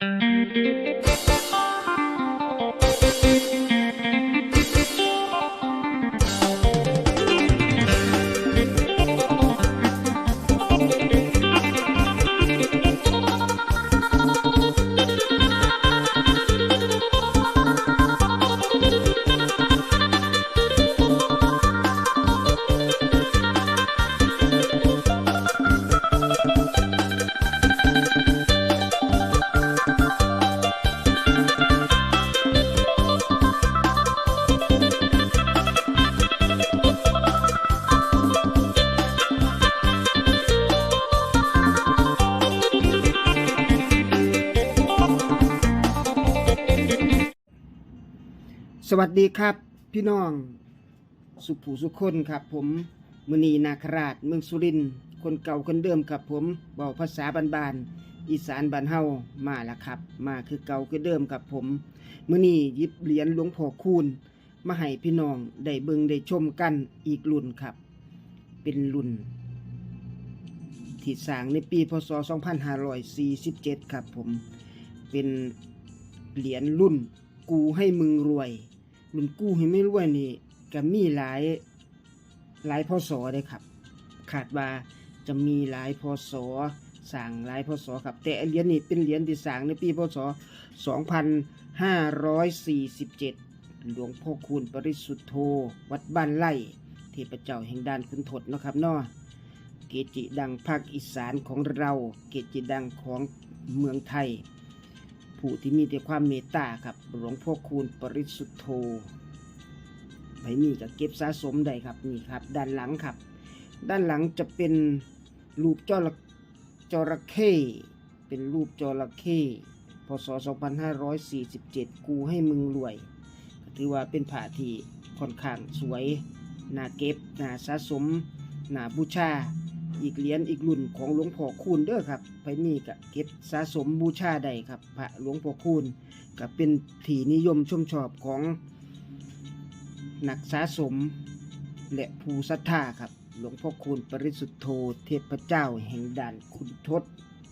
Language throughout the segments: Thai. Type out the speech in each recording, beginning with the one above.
ส วัสดีครับพี่น้องสุขผูสุขคนครับ ผมมุนีนาคราชเมืองสุรินคนเก่าคนเดิมครับผมบอกภาษาบานๆอีสานบ้านเฮามาแล้วครับ มาคือเก่าคือเดิมครับผมมือนี้หยิบเหรียญหลวงพ่อคูณมาให้พี่น้องได้เบิงได้ชมกันอีกรุ่นครับ เป็นรุ่นที่สร้างในปีพศ 2547 ครับผมเป็นเหรียญรุ่นกูให้มึงรวย รุ่นกู้ให้ไม่รวยนี่ก็มีหลายหลายพศเลยครับขาดว่าจะมีหลายพศสร้างหลายพศครับ แต่เหรียญนี้เป็นเหรียญที่สร้างในปีพศ 2547 หลวงพ่อคูณปริสุทธโธวัดบ้านไร่เทพเจ้าแห่งด้านคุณทศนะครับเนาะเกจิดังภาคอีสานของเรา เกจิดังของเมืองไทย ผู้ที่มีแต่ความเมตตาครับหลวงพ่อคูณปริสุทธโธไปนี่ก็เก็บสะสมได้ครับนี่ครับ ด้านหลังครับ ด้านหลังจะเป็นรูปจระจระเข้เป็นรูปจระเข้พศ 2547 กูให้มึงรวย ถือว่าเป็นผ้าที่ค่อนข้างสวยน่าเก็บน่าสะสมน่าบูชา อีกเหรียญอีกรุ่นของหลวงพ่อคูณเด้อครับไปนี่ก็เก็บสะสมบูชาได้ครับ พระหลวงพ่อคูณก็เป็นที่นิยมชมชอบของนักสะสมและผู้ศรัทธาครับ หลวงพ่อคูณปริสุทธโธเทพเจ้าแห่งด่านคุณทศ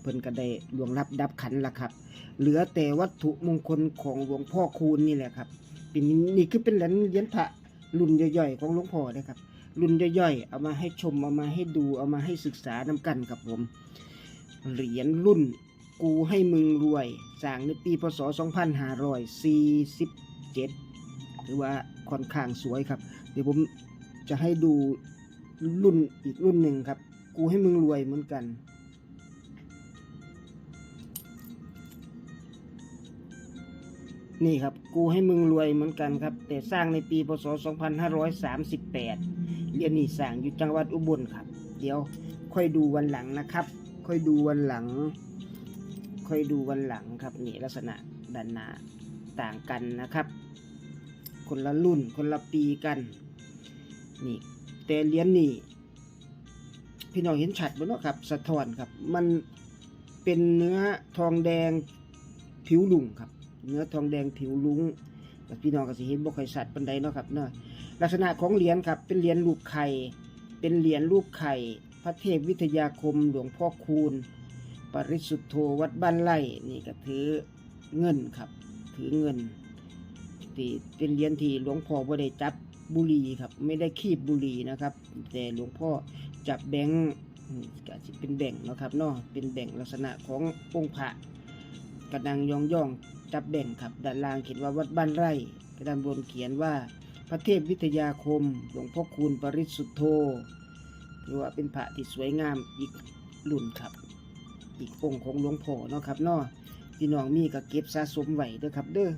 เพิ่นก็ได้หลวงรับดับขันละครับ เหลือแต่วัตถุมงคลของหลวงพ่อคูณนี่แหละครับเป็นนี่คือเป็นเหรียญเหรียญพระรุ่นย่อยๆของหลวงพ่อนะครับ รุ่นย่อยๆ เอามาให้ชม เอามาให้ดู เอามาให้ศึกษานำกันครับผม เหรียญรุ่นกูให้มึงรวยสร้างในปีพศ 2547 หรือว่าค่อนข้างสวยครับ เดี๋ยวผมจะให้ดูรุ่นอีกรุ่นหนึ่งครับ กูให้มึงรวยเหมือนกันนี่ครับ กูให้มึงรวยเหมือนกันครับ แต่สร้างในปีพศ 2538 เรียนนี่สร้างอยู่จังหวัดอุบลครับ เดี๋ยวค่อยดูวันหลังนะครับ ค่อยดูวันหลัง ค่อยดูวันหลังครับนี่ลักษณะด้านหน้าต่างกันนะครับ คนละรุ่นคนละปีกันนี่แต่เหรียญนี่พี่น้องเห็นชัดบ่เนาะครับ สะท้อนครับ มันเป็นเนื้อทองแดงผิวลุงครับ เนื้อทองแดงผิวลุงแต่พี่น้องก็สิเห็นบ่ค่อยชัดปานใดเนาะครับเนาะ ลักษณะของเหรียญครับเป็นเหรียญรูปไข่ เป็นเหรียญรูปไข่ พระเทพวิทยาคมหลวงพ่อคูณ ปริสุทธโธวัดบ้านไร่นี่ก็ถือเงินครับ ถือเงินที่เป็นเหรียญที่หลวงพ่อบ่ได้จับบุหรี่ครับ ไม่ได้คีบบุหรี่นะครับ แต่หลวงพ่อจับแบงค์ก็จะเป็นแบ่งค์นะครับเนาะเป็นแบ่งค์ลักษณะขององค์พระกระดังยองย่องจับแบ่งค์ครับด้านล่างเขียนว่าวัดบ้านไร่ด้านบนเขียนว่า พระเทพวิทยาคม หลวงพ่อคูณปริสุทธโธหรือว่าเป็นพระที่สวยงามอีกรุ่นครับ อีกองค์ของหลวงพ่อเนาะครับเนาะพี่น้องมีก็เก็บสะสมไว้เด้อครับ เด้อ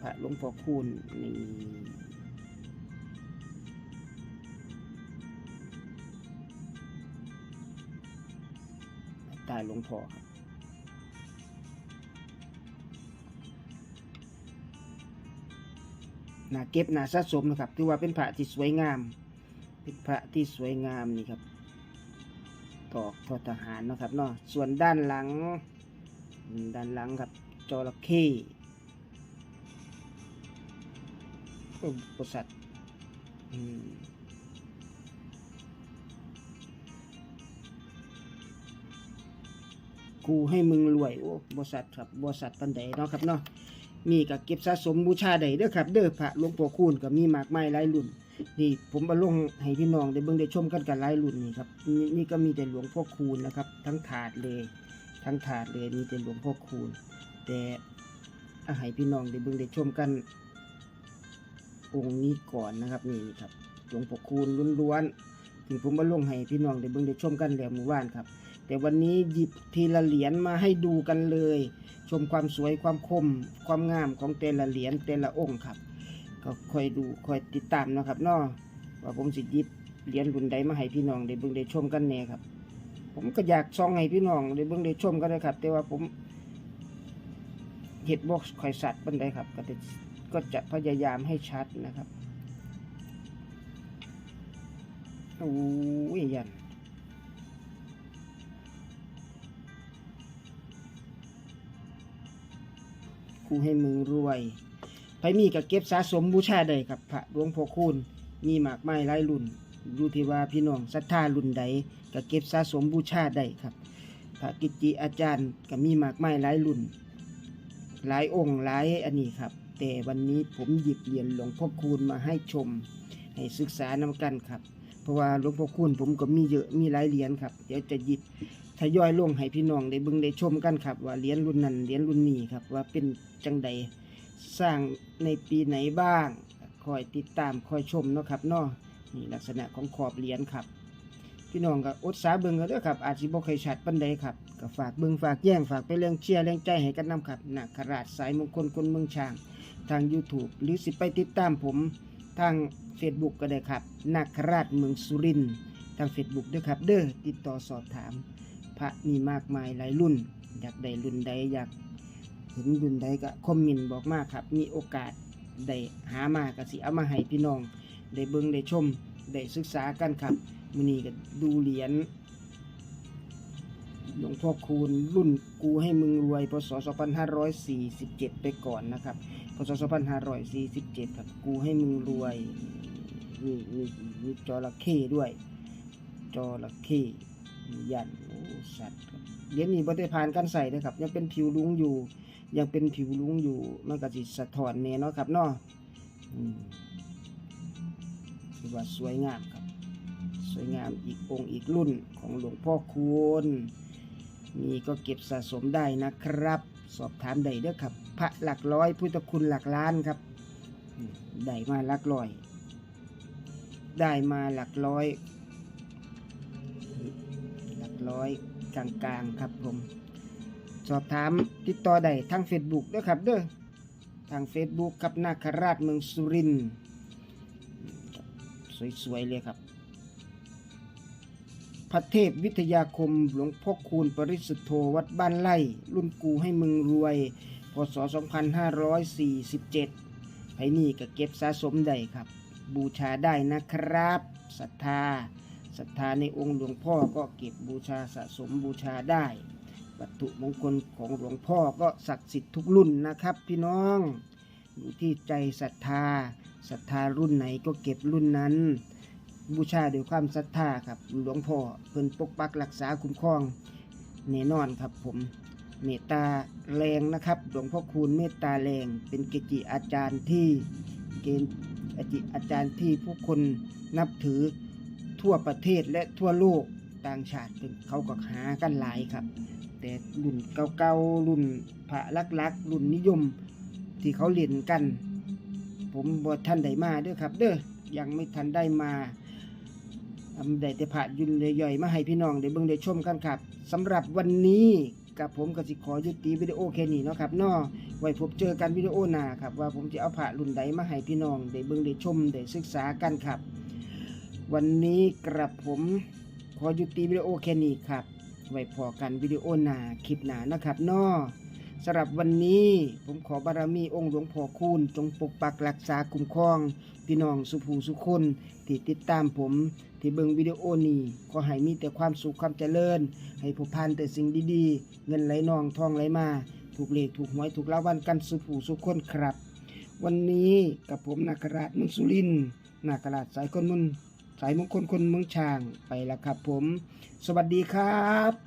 พระหลวงพ่อคูณนี่ตาหลวงพ่อครับ นาเก็บนาสะสมนะครับถือว่าเป็นพระที่สวยงาม เป็นพระที่สวยงามนี่ครับตอกทอทหารนะครับเนาะส่วนด้านหลัง ด้านหลังครับจระเข้อุปสัตกูให้มึงรวยโอ้บริษัทครับบริษัทปันใดเนาะครับเนาะ มีกับเก็บสะสมบูชาใดเด้อครับ เด้อพระหลวงพ่อคูณก็มีมากมายหลายรุ่น นี่ผมมาลงให้พี่น้องได้เบิ่งได้ชมกันกันหลายรุ่นนี่ครับนี่นี่ก็มีแต่หลวงพ่อคูณนะครับ ทั้งถาดเลย ทั้งถาดเลยมีแต่หลวงพ่อคูณ แต่อาให้พี่น้องได้เบิ่งได้ชมกัน องค์นี้ก่อนนะครับนี่ครับหลวงพ่อคูณล้วนๆที่ผมมาลงให้พี่น้องได้เบิ่งได้ชมกันแล้วเมื่อวานครับ แต่วันนี้หยิบทีละเหรียญมาให้ดูกันเลย ชมความสวยความคม ความงามของแต่ละเหรียญแต่ละองค์ครับ ก็คอยดูคอยติดตามนะครับเนาะว่าผมสิหยิบเหรียญรุ่นใดมาให้พี่น้องได้เบิ่งได้ชมกันแน่ครับ ผมก็อยากซองให้พี่น้องได้เบิ่งได้ชมกันเลยครับ แต่ว่าผมเห็ดบอกคอยสัตว์ปันใดครับ ก็จะก็จะพยายามให้ชัดนะครับโอ้ยยัน ครูให้มึงรวยไปมีกับเก็บสะสมบูชาได้ครับพระหลวงพ่อคูณมีหมากไมายหลายรุ่นอยู่ที่ว่าพี่น้องศรัทธารุ่นใดก็เก็บสะสมบูชาได้ครับ พระกิจิอาจารย์ก็มีหมากไมายหลายรุ่น หลายองค์หลายอันนี้ครับ แต่วันนี้ผมหยิบเหรียญหลวงพ่อคูณมาให้ชม ให้ศึกษานำกันครับ เพราะว่าหลวงพ่อคูณผมก็มีเยอะมีหลายเหรียญครับ เดี๋ยวจะหยิบทยอยลงให้พี่น้องได้เบิ่งได้ชมกันครับ ว่าเหรียญรุ่นนั้นเหรียญรุ่นนี้ครับ ว่าเป็นจังใดสร้างในปีไหนบ้างคอยติดตามคอยชมเนาะครับเนาะนี่ลักษณะของขอบเหรียญครับ พี่น้องก็อดสาเบิ่งกันด้อครับ อาจสิบ่เคยชัดปานใดครับก็ฝากเบิ่งฝากแย่งฝากไปเรื่องเชียร์เรื่องใจให้กันนํครับนักขราชสายมงคลคนเมืองช้าง ทาง YouTube หรือสิไปติดตามผม ทางเฟซบุ๊กก็ได้ครับนักราชเมืองสุรินทร์ทางเฟซบุ๊กด้วยครับ เด้อติดต่อสอบถาม พระมีมากมายหลายรุ่น อยากได้รุ่นใดอยากเห็นรุ่นใดก็คอมเมนต์บอกมาครับ มีโอกาสได้หามากระสิเอามาให้พี่น้อง ได้เบิ่งได้ชม ได้ศึกษากันครับมือนี้ก็ดูเหรียญ หลวงพ่อคูณรุ่นกูให้มึงรวย พศ 2547 ไปก่อนนะครับ พศ 2547 ครับ กูให้มึงรวย มีมีมีจระเข้ด้วย จระเข้มียันโอ้สัตว์ครับเหรียญนี้บ่ได้ผ่านการใส่นะครับ ยังเป็นผิวลุงอยู่ ยังเป็นผิวลุงอยู่มันก็สิสะท้อนแน่เนาะครับเนาะถือว่าสวยงามครับ สวยงามอีกองค์อีกรุ่นของหลวงพ่อคูณ มีก็เก็บสะสมได้นะครับ สอบถามได้เด้อครับ พระหลักร้อยพุทธคุณหลักล้านครับได้มาหลักร้อย ได้มาหลักร้อย หลักร้อยกลางๆครับผม สอบถามติดต่อได้ทาง Facebook ด้วยครับเด้อทาง Facebook ครับนาคราชเมืองสุรินทร์สวยๆเลยครับ ระเทพวิทยาคมหลวงพ่อคูณปริสุทธโธวัดบ้านไร่ รุ่นกูให้มึงรวย พศ 2547ไอ้นี่ก็เก็บสะสมได้ครับ บูชาได้นะครับศรัทธาศรัทธาในองค์หลวงพ่อก็เก็บบูชาสะสมบูชาได้ วัตถุมงคลของหลวงพ่อก็ศักดิ์สิทธิ์ทุกรุ่นนะครับ พี่น้องอยู่ที่ใจศรัทธาศรัทธารุ่นไหนก็เก็บรุ่นนั้น บูชาด้วยความศรัทธาครับหลวงพ่อเพิ่นปกปักรักษาคุ้มครองแน่นอนครับผมเมตตาแรงนะครับ หลวงพ่อคูณเมตตาแรงเป็นเกจิอาจารย์ที่เกณฑ์เกจิอาจารย์ที่ผู้คนนับถือทั่วประเทศและทั่วโลกต่างชาติเพิ่นเขาก็หากันหลายครับ แต่รุ่นเก่าๆรุ่นพระลักๆรุ่นนิยมที่เขาเล่นกัน ผมบ่ท่านได้มาเด้อครับ เด้อยังไม่ทันได้มา ได้แต่พระยุนย่อยมาให้พี่น้องได้เบิ่งได้ชมกันครับสำหรับวันนี้กับผมก็สิขอยุติวิดีโอแค่นี้เนาะครับนาะไว้พบเจอกันวิดีโอหน้าครับว่าผมจะเอาพระรุ่นใดมาให้พี่น้องได้เบิ่งได้ชมได้ศึกษากันครับ วันนี้กระผมขอยุติวิดีโอแค่นี้ครับ ไว้พอกันวิดีโอหน้าคลิปหน้านะครับนาะ สำหรับวันนี้ผมขอบารมีองค์หลวงพ่อคูณจงปกปักรักษาคุ้มครอง พี่น้องสุภูสุคนที่ติดตามผม ที่เบิ่งวิดีโอนี้ขอให้มีแต่ความสุขความเจริญ ให้ผู้พันแต่สิ่งดีๆ เงินไหลนองทองไหลมา ถูกเลขถูกหวยถูกรางวัลกันสุภูสุคนครับ วันนี้กับผมนาคราชมุงสุรินนาคราชสายคนมุนสายมงคลคนเมืองช้างไปแล้วครับผม สวัสดีครับ